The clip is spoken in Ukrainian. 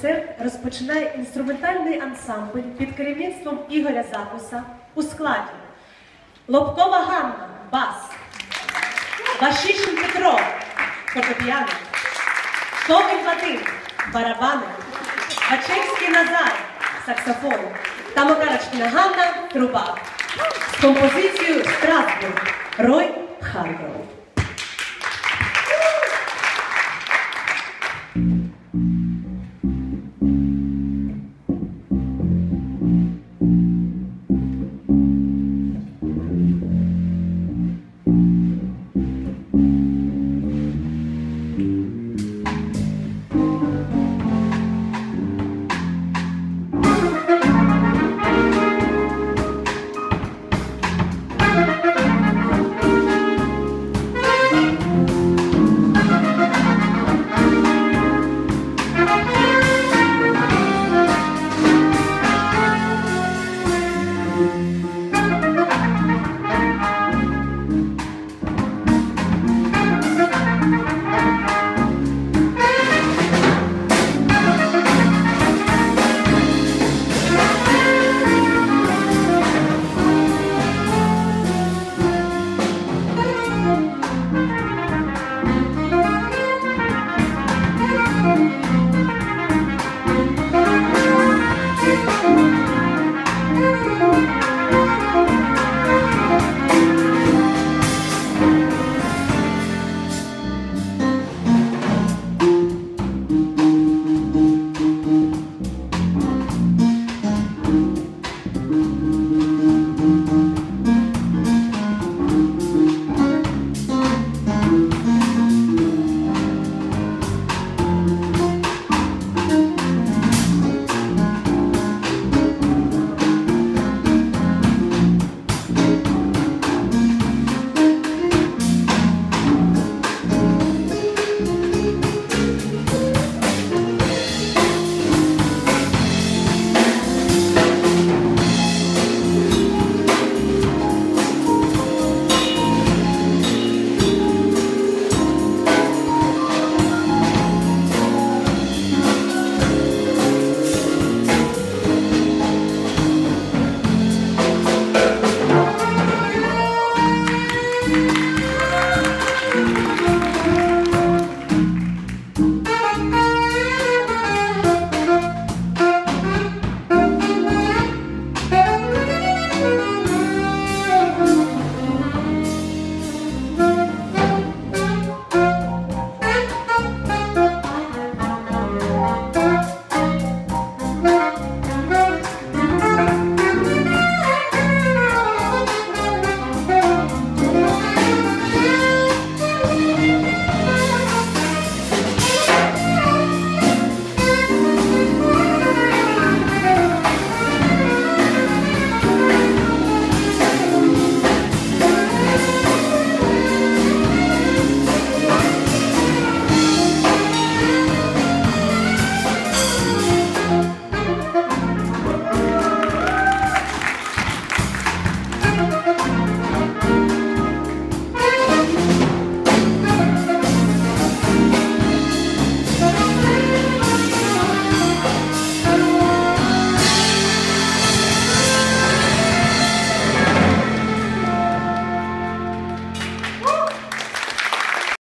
Концерт розпочинає інструментальний ансамбль під керівництвом Ігоря Закуса у складі. Лобкова Ганна, бас, Вашишин Петро, фортепіано, Коваль Вадим, барабани, Бачевський Назар, саксофон. Та Макарочкіна Ганна, труба. З композицією Страсбург,